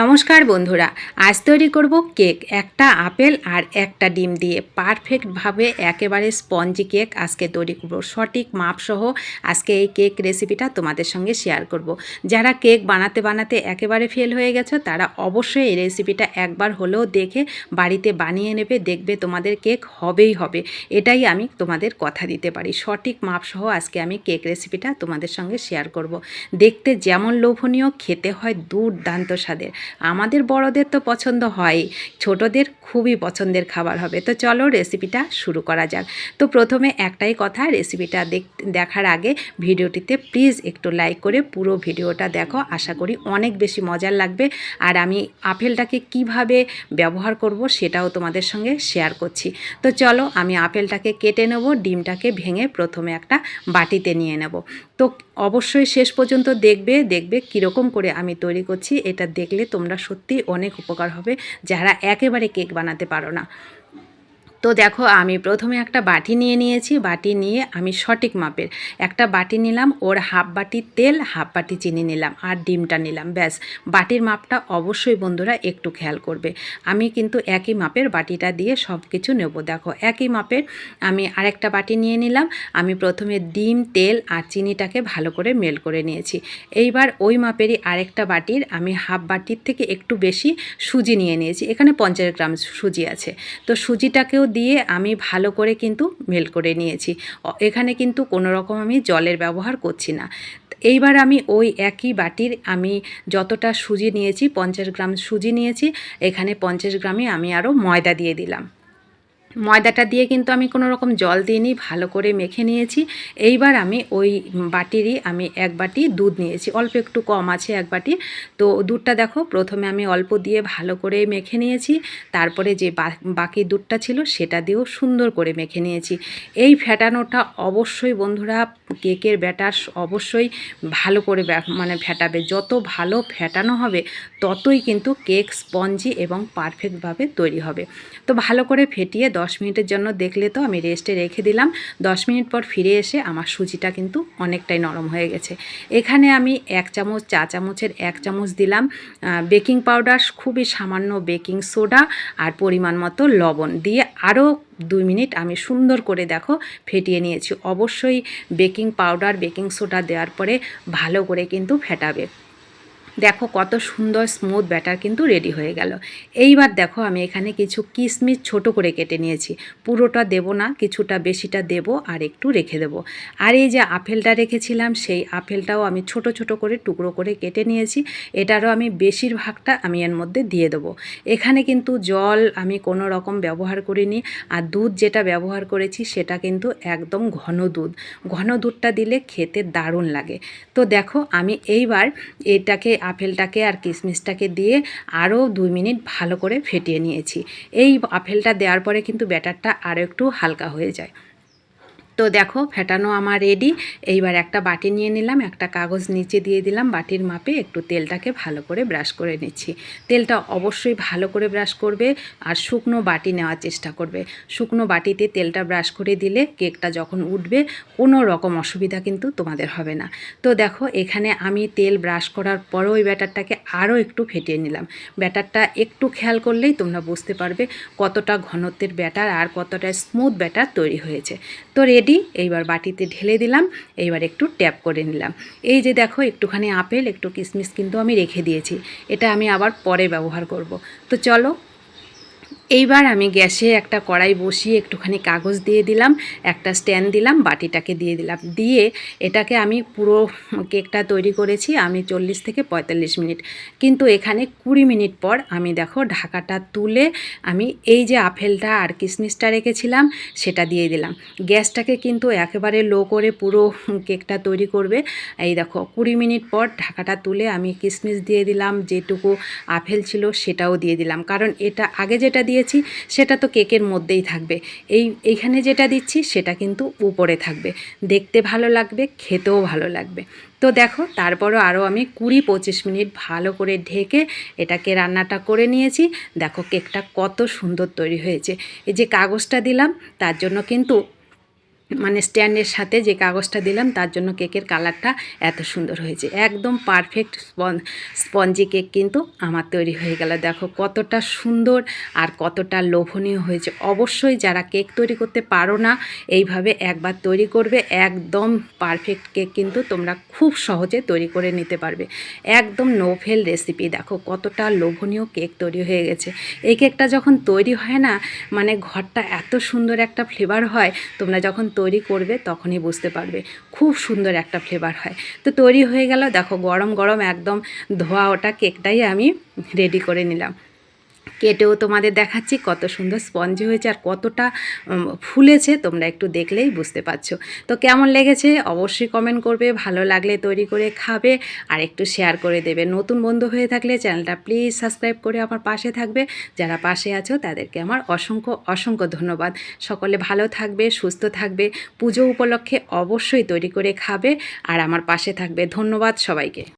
নমস্কার বন্ধুরা, আজ তৈরি করব কেক, একটা আপেল আর একটা ডিম দিয়ে। পারফেক্টভাবে একেবারে স্পঞ্জি কেক আজকে তৈরি করব। সঠিক মাপসহ আজকে এই কেক রেসিপিটা তোমাদের সঙ্গে শেয়ার করব। যারা কেক বানাতে বানাতে একেবারে ফেল হয়ে গেছো, তারা অবশ্যই এই রেসিপিটা একবার হলেও দেখে বাড়িতে বানিয়ে নেবে, দেখবে তোমাদের কেক হবেই হবে। এটাই আমি তোমাদের কথা দিতে পারি। সঠিক মাপসহ আজকে আমি কেক রেসিপিটা তোমাদের সঙ্গে শেয়ার করব। দেখতে যেমন লোভনীয়, খেতে হয় দুর্দান্ত স্বাদের। আমাদের বড়দের তো পছন্দ হয়, ছোটদের খুবই পছন্দের খাবার হবে। তো চলো রেসিপিটা শুরু করা যাক। তো প্রথমে একটাই কথা রেসিপিটা দেখ, দেখার আগে ভিডিওটিতে প্লিজ একটু লাইক করে পুরো ভিডিওটা দেখো। আশা করি অনেক বেশি মজার লাগবে। আর আমি আপেলটাকে কীভাবে ব্যবহার করব সেটাও তোমাদের সঙ্গে শেয়ার করছি। তো চলো আমি আপেলটাকে কেটে নেব, ডিমটাকে ভেঙে প্রথমে একটা বাটিতে নিয়ে নেব। তো অবশ্যই শেষ পর্যন্ত দেখবে দেখবে কীরকম করে আমি তৈরি করছি। এটা দেখলে তোমরা সত্যিই অনেক উপকার হবে যারা একেবারে কেক বানাতে পারো না। তো দেখো, আমি প্রথমে একটা বাটি নিয়ে নিয়েছি। বাটি নিয়ে আমি সঠিক মাপের একটা বাটি নিলাম, ওর হাফ বাটি তেল, হাফ বাটি চিনি নিলাম আর ডিমটা নিলাম। ব্যাস, বাটির মাপটা অবশ্যই বন্ধুরা একটু খেয়াল করবে। আমি কিন্তু একই মাপের বাটিটা দিয়ে সব কিছু নেব। দেখো, একই মাপের আমি আরেকটা বাটি নিয়ে নিলাম। আমি প্রথমে ডিম, তেল আর চিনিটাকে ভালো করে মেল করে নিয়েছি। এইবার ওই মাপেরই আরেকটা বাটির আমি হাফ বাটির থেকে একটু বেশি সুজি নিয়ে নিয়েছি। এখানে পঞ্চাশ গ্রাম সুজি আছে। তো সুজিটাকেও দিয়ে আমি ভালো করে কিন্তু মেল করে নিয়েছি। এখানে কিন্তু কোনো রকম আমি জলের ব্যবহার করছি না। এইবার আমি ওই একই বাটির আমি যতটা সুজি নিয়েছি, পঞ্চাশ গ্রাম সুজি নিয়েছি, এখানে পঞ্চাশ গ্রামে আমি আরও ময়দা দিয়ে দিলাম। ময়দাটা দিয়ে কিন্তু আমি কোনো রকম জল দিইনি, ভালো করে মেখে নিয়েছি। এইবার আমি ওই বাটিরই আমি এক বাটি দুধ নিয়েছি। অল্প একটু কম আছে এক বাটি। তো দুধটা দেখো, প্রথমে আমি অল্প দিয়ে ভালো করে মেখে নিয়েছি। তারপরে যে বাকি দুধটা ছিল সেটা দিয়েও সুন্দর করে মেখে নিয়েছি। এই ফ্যাটানোটা অবশ্যই বন্ধুরা কেকের ব্যাটার অবশ্যই ভালো করে মানে ফেটাবে। যত ভালো ফেটানো হবে, ততই কিন্তু কেক স্পঞ্জি এবং পারফেক্টভাবে তৈরি হবে। তো ভালো করে ফেটিয়ে দশ মিনিটের জন্য দেখলে তো আমি রেস্টে রেখে দিলাম। দশ মিনিট পর ফিরে এসে আমার সুজিটা কিন্তু অনেকটাই নরম হয়ে গেছে। এখানে আমি এক চামচ, চা চামচের এক চামচ দিলাম। বেকিং পাউডার, খুবই সামান্য বেকিং সোডা আর পরিমাণ মতো লবণ। দিয়ে আরও দুই মিনিট আমি সুন্দর করে দেখো ফেটিয়ে নিয়েছি। অবশ্যই বেকিং পাউডার, বেকিং সোডা দেওয়ার পরে ভালো করে কিন্তু ফেটাবে। দেখো কত সুন্দর স্মুথ ব্যাটার কিন্তু রেডি হয়ে গেল। এইবার দেখো আমি এখানে কিছু কিশমিশ ছোট করে কেটে নিয়েছি। পুরোটা দেব না, কিছুটা বেশিটা দেব আর একটু রেখে দেব। আর এই যে আপেলটা রেখেছিলাম, সেই আপেলটাও আমি ছোট ছোট করে টুকরো করে কেটে নিয়েছি। এটারও আমি বেশিরভাগটা আমি এর মধ্যে দিয়ে দেবো। এখানে কিন্তু জল আমি কোনো রকম ব্যবহার করিনি আর দুধ যেটা ব্যবহার করেছি সেটা কিন্তু একদম ঘন দুধ। ঘন দুধটা দিলে খেতে দারুণ লাগে। তো দেখো আমি এইবার এটাকে আপেলটাকে আর কিশমিশটাকে দিয়ে আরও দুই মিনিট ভালো করে ফেটিয়ে নিয়েছি। এই আপেলটা দেওয়ার পরে কিন্তু ব্যাটারটা আরও একটু হালকা হয়ে যায়। তো দেখো ফেটানো আমার রেডি এইবার একটা বাটি নিয়ে নিলাম, একটা কাগজ নিচে দিয়ে দিলাম, বাটির মাপে একটু তেলটাকে ভালো করে ব্রাশ করে নিচ্ছি। তেলটা অবশ্যই ভালো করে ব্রাশ করবে আর শুকনো বাটি নেওয়ার চেষ্টা করবে। শুকনো বাটিতে তেলটা ব্রাশ করে দিলে কেকটা যখন উঠবে, কোনো রকম অসুবিধা কিন্তু তোমাদের হবে না। তো দেখো এখানে আমি তেল ব্রাশ করার পরও ওই ব্যাটারটাকে আরও একটু ফেটিয়ে নিলাম। ব্যাটারটা একটু খেয়াল করলেই তোমরা বুঝতে পারবে কতটা ঘনত্বের ব্যাটার আর কতটা স্মুথ ব্যাটার তৈরি হয়েছে। তো রেডি এইবার বাটিতে ঢেলে দিলাম, এইবার একটু ট্যাপ করে নিলাম। এই যে দেখো, একটুখানি আপেল, একটু কিশমিশ কিন্তু আমি রেখে দিয়েছি। এটা আমি আবার পরে ব্যবহার করব। তো চলো এইবার আমি গ্যাসে একটা কড়াই বসিয়ে একটুখানি কাগজ দিয়ে দিলাম, একটা স্ট্যান্ড দিলাম, বাটিটাকে দিয়ে দিলাম। দিয়ে এটাকে আমি পুরো কেকটা তৈরি করেছি, আমি চল্লিশ থেকে পঁয়তাল্লিশ মিনিট। কিন্তু এখানে কুড়ি মিনিট পর আমি দেখো ঢাকাটা তুলে আমি এই যে আপেলটা আর কিশমিশটা রেখেছিলাম, সেটা দিয়ে দিলাম। গ্যাসটাকে কিন্তু একেবারে লো করে পুরো কেকটা তৈরি করবে। এই দেখো কুড়ি মিনিট পর ঢাকাটা তুলে আমি কিশমিশ দিয়ে দিলাম, যেটুকু আপেল ছিল সেটাও দিয়ে দিলাম। কারণ এটা আগে যেটা দিয়েছি, সেটা তো কেকের মধ্যেই থাকবে। এই, এইখানে যেটা দিচ্ছি, সেটা কিন্তু উপরে থাকবে। দেখতে ভালো লাগবে, খেতেও ভালো লাগবে। তো দেখো, তারপরও আরও আমি কুড়ি পঁচিশ মিনিট ভালো করে ঢেকে এটাকে রান্নাটা করে নিয়েছি। দেখো, কেকটা কত সুন্দর তৈরি হয়েছে। এই যে কাগজটা দিলাম, তার জন্য কিন্তু মানে স্ট্যান্ডের সাথে যে কাগজটা দিলাম, তার জন্য কেকের কালারটা এত সুন্দর হয়েছে। একদম পারফেক্ট স্পঞ্জি কেক কিন্তু আমার তৈরি হয়ে গেল। দেখো কতটা সুন্দর আর কতটা লোভনীয় হয়েছে। অবশ্যই যারা কেক তৈরি করতে পারো না, এইভাবে একবার তৈরি করবে, একদম পারফেক্ট কেক কিন্তু তোমরা খুব সহজে তৈরি করে নিতে পারবে। একদম নোভেল রেসিপি দেখো কতটা লোভনীয় কেক তৈরি হয়ে গেছে। এই কেকটা যখন তৈরি হয় না মানে ঘরটা এত সুন্দর একটা ফ্লেভার হয়, তোমরা যখন তৈরি করবে তখনই বুঝতে পারবে। খুব সুন্দর একটা ফ্লেভার হয়। তো তৈরি হয়ে গেল, দেখো গরম গরম একদম ধোয়া ওটা কেকটাই আমি রেডি করে নিলাম। কেটেও তোমাদের দেখাচ্ছি, কত সুন্দর স্পঞ্জ হয়েছে আর কতটা ফুলেছে, তোমরা একটু দেখলেই বুঝতে পারছ। তো কেমন লেগেছে? অবশ্যই কমেন্ট করবে, ভালো লাগলে তৈরি করে খাবে আর একটু শেয়ার করে দেবে। নতুন বন্ধু হয়ে থাকলে চ্যানেলটা প্লিজ সাবস্ক্রাইব করে আমার পাশে থাকবে। যারা পাশে আছো, তাদেরকে আমার অসংখ্য অসংখ্য ধন্যবাদ। সকলে ভালো থাকবে, সুস্থ থাকবে, পুজো উপলক্ষে অবশ্যই তৈরি করে খাবে আর আমার পাশে থাকবে। ধন্যবাদ সবাইকে।